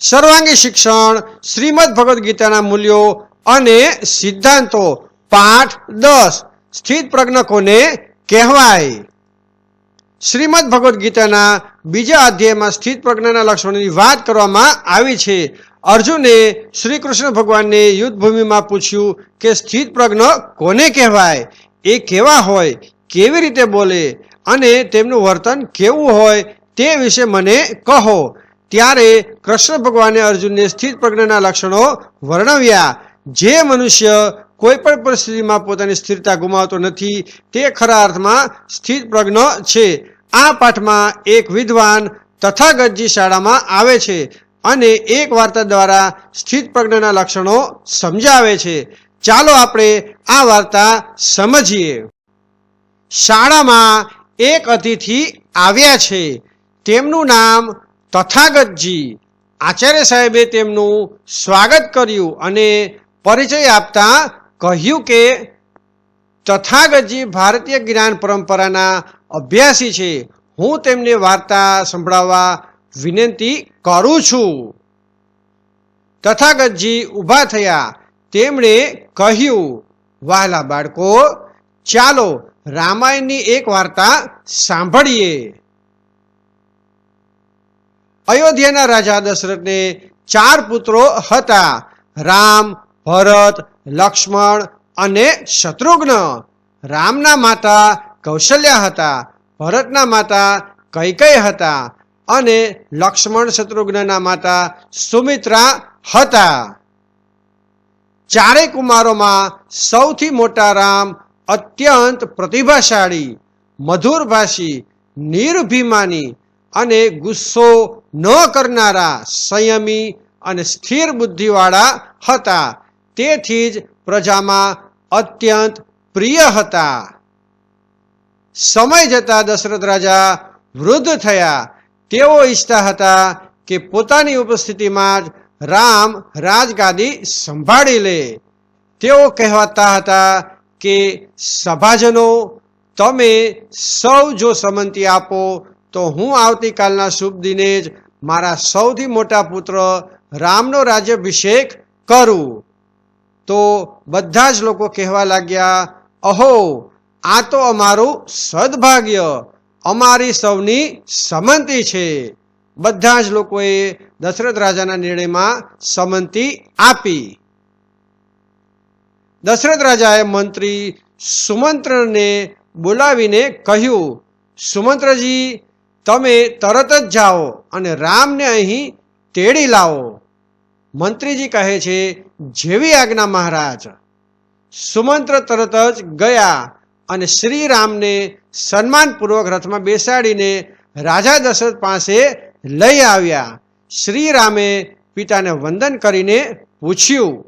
સર્વાંગી શિક્ષણ, શ્રીમદ ભગવદ્ ગીતાના મૂલ્યો અને સિદ્ધાંતો. પાઠ દસ. સ્થિત પ્રજ્ઞ કોને કહેવાય. શ્રીમદ ભગવદ્ ગીતાના બીજા અધ્યાયમાં સ્થિત પ્રજ્ઞાના લક્ષણોની વાત કરવામાં આવી છે. અર્જુને શ્રી કૃષ્ણ ભગવાનને યુદ્ધભૂમિમાં પૂછ્યું કે સ્થિત પ્રજ્ઞ કોને કહેવાય? એ કેવા હોય? કેવી રીતે બોલે? અને તેમનું વર્તન કેવું હોય? તે વિશે મને કહો. ત્યારે કૃષ્ણ ભગવાને અર્જુનને સ્થિત પ્રજ્ઞાના લક્ષણો વર્ણવ્યા. જે મનુષ્ય કોઈ પણ પરિસ્થિતિમાં પોતાની સ્થિરતા ગુમાવતો નથી, તે ખરા અર્થમાં સ્થિત પ્રજ્ઞ છે. આ પાઠમાં એક વિદ્વાન તથાગતજી શાળામાં આવે છે અને એક વાર્તા દ્વારા સ્થિત પ્રજ્ઞાના લક્ષણો સમજાવે છે. ચાલો આપણે આ વાર્તા સમજીએ. શાળામાં એક અતિથિ આવ્યા છે. તેમનું નામ તથાગતજી આચાર્ય સાહેબે તેમનું સ્વાગત કર્યું અને પરિચય આપતા કહ્યું કે તથાગતજી ભારતીય જ્ઞાન પરંપરાના અભ્યાસી છે. હું તેમને વાર્તા સંભળાવવા વિનંતી કરું છું. તથાગતજી ઊભા થયા. તેમણે કહ્યું વહાલા બાળકો, ચાલો રામાયણની એક વાર્તા સાંભળીએ. અયોધ્યાના રાજા દશરથને ચાર પુત્રો હતા. રામ, ભરત, લક્ષ્મણ અને શત્રુઘ્ન. રામના માતા કૌશલ્યા હતા, ભરતના માતા કૈકય હતા અને લક્ષ્મણ શત્રુઘ્નના માતા સુમિત્રા હતા. ચારેય કુમારોમાં સૌથી મોટા રામ અત્યંત પ્રતિભાશાળી, મધુરભાષી, નિર્ભિમાની અને ગુસ્સો ન કરનારા સંયમી અને સ્થિર બુદ્ધિવાળા હતા. તેથી જ પ્રજામાં અત્યંત પ્રિય હતા. સમય જતા દશરથ રાજા વૃદ્ધ થયા. તેઓ ઈચ્છતા હતા કે પોતાની ઉપસ્થિતિમાં જ રામ રાજગાદી સંભાળી લે. તેઓ કહેવાતા હતા કે, સભાજનો, તમે સૌ જો સંમતિ આપો તો હું આવતીકાલના શુભ દિને જ મારા સૌથી મોટા પુત્ર રામનો રાજ્યાભિષેક કરું. તો બધા જ લોકો કહેવા લાગ્યા, અહો, આ તો અમારું સદભાગ્ય. અમારી સૌની સંમતિ છે. બધા જ લોકોએ દશરથ રાજાના નિર્ણયમાં સમંતિ આપી. દશરથ રાજાએ મંત્રી સુમંત્રને બોલાવીને કહ્યું, સુમંત્રજી તમે તરત જ જાઓ અને રામને અહીં તેડી લાવો. મંત્રીજી કહે છે, જેવી આજ્ઞા મહારાજ. સુમંત્ર તરત જ ગયા અને શ્રી રામને સન્માનપૂર્વક રથમાં બેસાડીને રાજા દશરથ પાસે લઈ આવ્યા. શ્રી રામે પિતાને વંદન કરીને પૂછ્યું,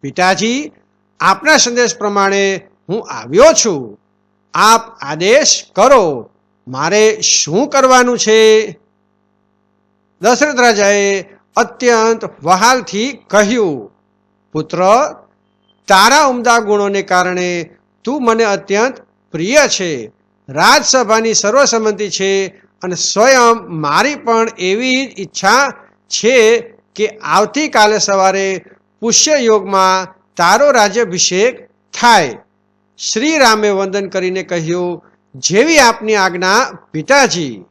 પિતાજી, આપના સંદેશ પ્રમાણે હું આવ્યો છું. આપ આદેશ કરો. મારે શું કરવાનું છે? દશરથ રાજાએ અત્યંત વહાલથી કહ્યું, પુત્ર, તારા ઉમદા ગુણોને કારણે તું મને અત્યંત પ્રિય છે. રાજસભાની સર્વસંમતિ છે અને સ્વયં મારી પણ એવી જ ઈચ્છા છે કે આવતીકાલે સવારે પુષ્ય યોગમાં તારો રાજ્યાભિષેક થાય. શ્રી રામે વંદન કરીને કહ્યું જેવી આપની આજ્ઞા પિતાજી.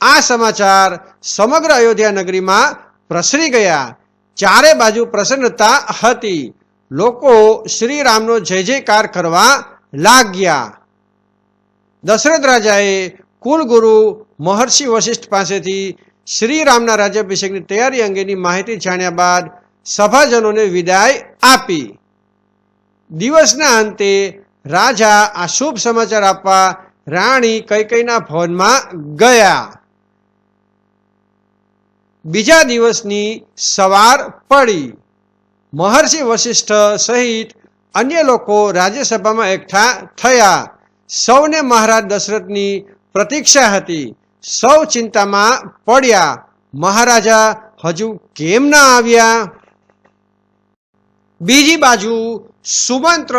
આ સમાચાર સમગ્ર અયોધ્યા નગરીમાં પ્રસરી ગયા. ચારે બાજુ પ્રસન્નતા હતી. લોકો શ્રી રામનો જય જયકાર કરવા લાગ્યા. દશરથ રાજાએ કુલગુરુ મહર્ષિ વશિષ્ઠ પાસેથી શ્રી રામના રાજ્યાભિષેકની તૈયારી અંગેની માહિતી જાણ્યા બાદ સભાજનોને વિદાય આપી. દિવસના અંતે રાજા આ શુભ સમાચાર આપવા રાણી કૈકૈના ભવનમાં ગયા. બીજા દિવસની સવાર પડી. મહર્ષિ વશિષ્ઠ સહિત અન્ય લોકો રાજ્યસભામાં એકઠા થયા. સૌને મહારાજ દશરથની પ્રતીક્ષા હતી. સૌ ચિંતામાં પડ્યા. મહારાજા હજુ કેમ ના આવ્યા? બીજી બાજુ સુમંત્ર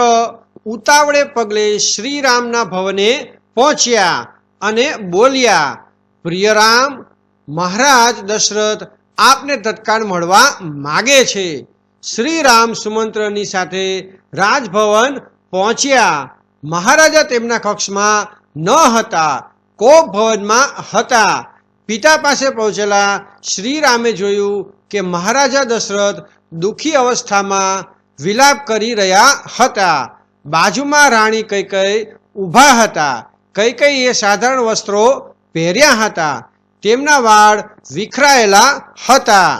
ઉતાવળે પગલે શ્રીરામના ભવને પહોંચ્યા અને બોલ્યા, પ્રિયરામ, મહારાજ દશરથ આપને તત્કાળ મળવા માગે છે. શ્રી રામ સુમંત્રની સાથે રાજભવન પહોંચ્યા. મહારાજા તેમના કક્ષમાં ન હતા કોપ ભવનમાં હતા. પિતા પાસે પહોંચેલા શ્રીરામે જોયું કે મહારાજા દશરથ દુઃખી અવસ્થામાં વિલાપ કરી રહ્યા હતા. બાજુમાં રાણી કઈ કઈ ઊભા હતા, કઈ કઈ એ સાધારણ વસ્ત્રો પહેર્યા હતા, તેમના વાળ વિખરાયેલા હતા.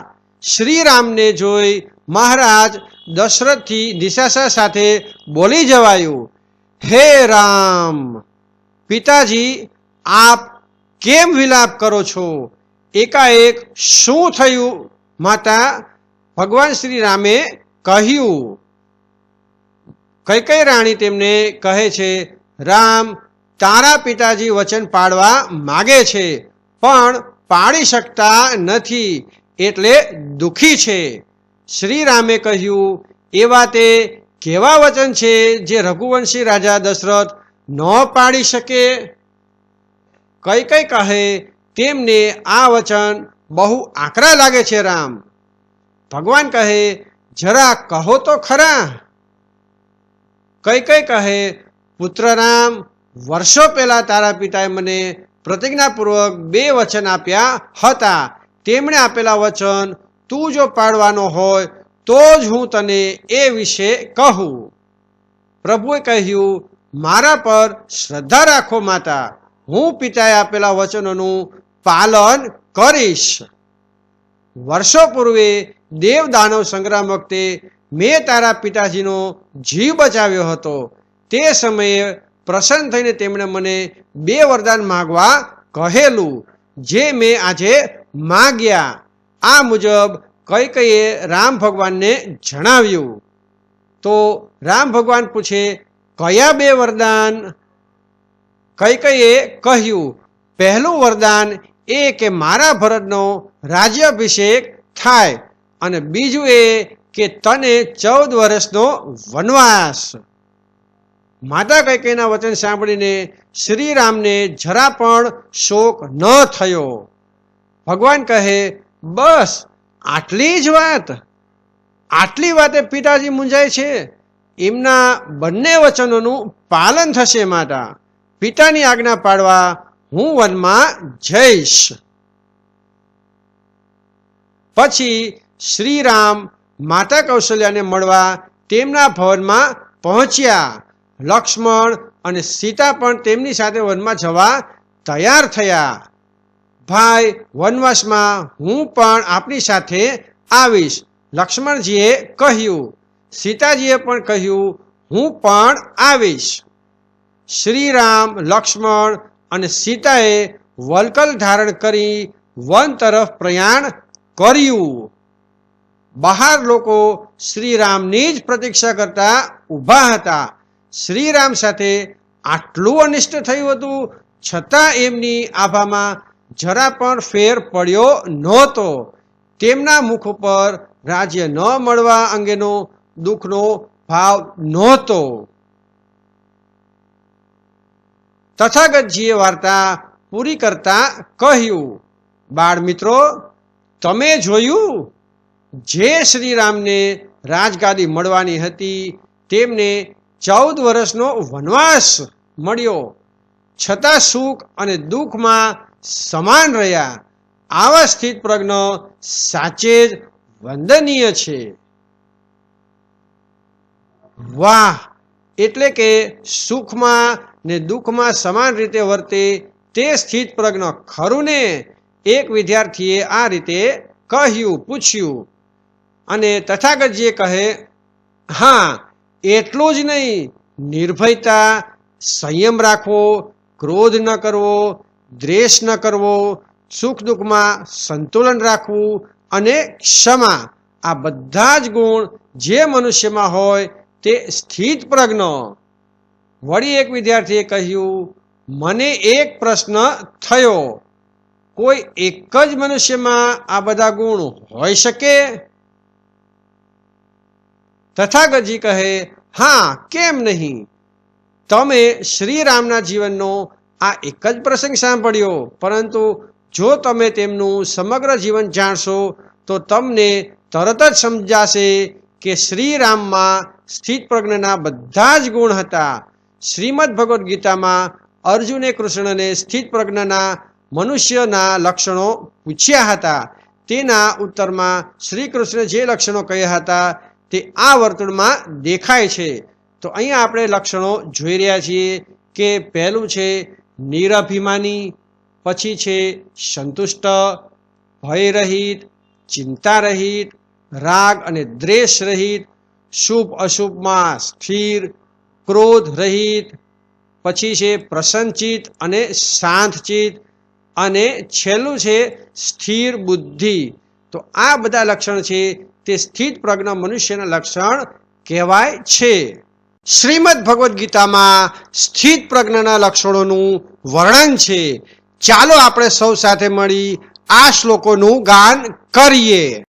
શ્રીરામને જોઈ મહારાજ દશરથથી નિશાસા સાથે બોલી જવાયું, હે રામ, પિતાજી, આપ કેમ વિલાપ કરો છો? એકાએક શું થયું? માતા ભગવાન શ્રી રામે કહ્યું કઈ કઈ રાણી તેમને કહે છે? રામ, તારા પિતાજી વચન પાડવા માગે છે, પણ પાડી શકતા નથી, એટલે દુઃખી છે. શ્રી રામે કહ્યું એવા તે કેવા વચન છે જે રઘુવંશી રાજા દશરથ ન પાડી શકે? કઈ કઈ કહે, તેમને આ વચન બહુ આકરા લાગે છે, રામ. ભગવાન કહે, જરા કહો તો ખરા. કઈ કઈ કહે? પુત્રનામ વર્ષો પહેલા તારા પિતાએ મને પ્રતિજ્ઞાપૂર્વક બે વચન આપ્યા હતા. તેમણે આપેલા વચન, તું જો પાડવાનો હોય, તો જ હું તને એ વિશે કહું. પ્રભુએ કહ્યું, મારા પર શ્રદ્ધા રાખો માતા, હું પિતાએ આપેલા વચનોનું પાલન કરીશ. વર્ષો પૂર્વે દેવ દાનવ સંગ્રામ વખતે મેં તારા પિતાજીનો જીવ બચાવ્યો હતો. તે સમયે પ્રસન્ન થઈને તેમણે મને બે વરદાન માગવા કહેલું, જે મેં આજે માગ્યા. આ મુજબ કઈ કઈએ રામ ભગવાનને જણાવ્યું. તો રામ ભગવાન પૂછે, કયા બે વરદાન? કઈ કઈએ કહ્યું, પહેલું વરદાન એ કે મારા ભરતનો રાજ્યાભિષેક થાય. અને બીજું એ કે તને ચૌદ વર્ષનો વનવાસ. માતા કૈકેયના વચન સાંભળીને શ્રીરામને જરા પણ શોક ન થયો. ભગવાન કહે, બસ, આટલી જ વાત. આટલી વાતે પિતાજી મૂંઝાય છે. એમના બંને વચનોનું પાલન થશે માતા. પિતાની આજ્ઞા પાડવા હું વનમાં જઈશ. પછી શ્રીરામ માતા કૌશલ્યાને મળવા તેમના ભવનમાં પહોંચ્યા. લક્ષ્મણ અને સીતા પણ તેમની સાથે વનમાં જવા તૈયાર થયા. ભાઈ, વનવાસમાં હું પણ આપની સાથે આવીશ, લક્ષ્મણજીએ કહ્યું. સીતાજીએ પણ કહ્યું, હું પણ આવીશ. શ્રીરામ, લક્ષ્મણ અને સીતાએ વલકલ ધારણ કરી વન તરફ પ્રયાણ કર્યું. બહાર લોકો શ્રીરામની જ પ્રતીક્ષા કરતા ઊભા હતા. શ્રીરામ સાથે આટલું અનિષ્ટ થયું હતું, છતાં એમની આભામાં જરા પણ ફેર પડ્યો નહોતો. તેમના મુખ ઉપર રાજ્ય ન મળવા અંગેનો દુઃખનો ભાવ નહોતો. તથાગતજીએ વાર્તા પૂરી કરતા કહ્યું બાળ મિત્રો તમે જોયું? જે શ્રીરામને રાજગાદી મળવાની હતી, તેમને ચૌદ વર્ષનો વનવાસ મળ્યો. છતાં સુખ અને દુઃખમાં સમાન રહ્યા. આવા સ્થિત પ્રજ્ઞ સાચે જ વંદનીય છે. વાહ! એટલે કે સુખમાં ને દુઃખમાં સમાન રીતે વર્તે તે સ્થિત પ્રજ્ઞ ખરું ને? એક વિદ્યાર્થીએ આ રીતે કહ્યું, પૂછ્યું અને તથાગતજીએ કહે, હા, એટલું જ નહીં. નિર્ભયતા, સંયમ રાખવો, ક્રોધ ન કરવો, દ્વેષ ન કરવો, સુખ દુઃખમાં સંતુલન રાખવું અને ક્ષમા, આ બધા જ ગુણ જે મનુષ્યમાં હોય તે સ્થિત પ્રજ્ઞ. વળી એક વિદ્યાર્થીએ કહ્યું, મને એક પ્રશ્ન થયો. કોઈ એક જ મનુષ્યમાં આ બધા ગુણ હોઈ શકે? તથાગતજી કહે, હા, કેમ નહીં? તમે શ્રી રામના જીવનનો આ એક જ પ્રસંગ સાંભળ્યો, પરંતુ જો તમે તેમનું સમગ્ર જીવન જાણશો, તો તમને તરત જ સમજાશે કે શ્રી રામમાં સ્થિત પ્રજ્ઞના બધા જ ગુણ હતા. શ્રીમદ ભગવદ્ ગીતામાં અર્જુને કૃષ્ણને સ્થિત પ્રજ્ઞના મનુષ્યના લક્ષણો પૂછ્યા હતા. તેના ઉત્તરમાં શ્રી કૃષ્ણ જે લક્ષણો કહ્યા હતા તે આ વર્તુળમાં દેખાય છે. તો અહીંયા આપણે લક્ષણો જોઈ રહ્યા છીએ કે પહેલું છે નિરભિમાની, પછી છે સંતુષ્ટ, ભયરહિત ચિંતા રહિત રાગ અને દ્વેષ રહિત શુભ અશુભમાં સ્થિર ક્રોધ રહિત પછી છે પ્રસન્નચિત અને શાંતચિત અને છેલ્લું છે સ્થિર બુદ્ધિ. તો આ બધા લક્ષણ છે, તે સ્થિત પ્રજ્ઞ મનુષ્યના લક્ષણ કહેવાય છે. શ્રીમદ ભગવદ્ ગીતામાં સ્થિત પ્રજ્ઞના લક્ષણોનું વર્ણન છે. ચાલો આપણે સૌ સાથે મળી આ શ્લોકોનું ગાન કરીએ.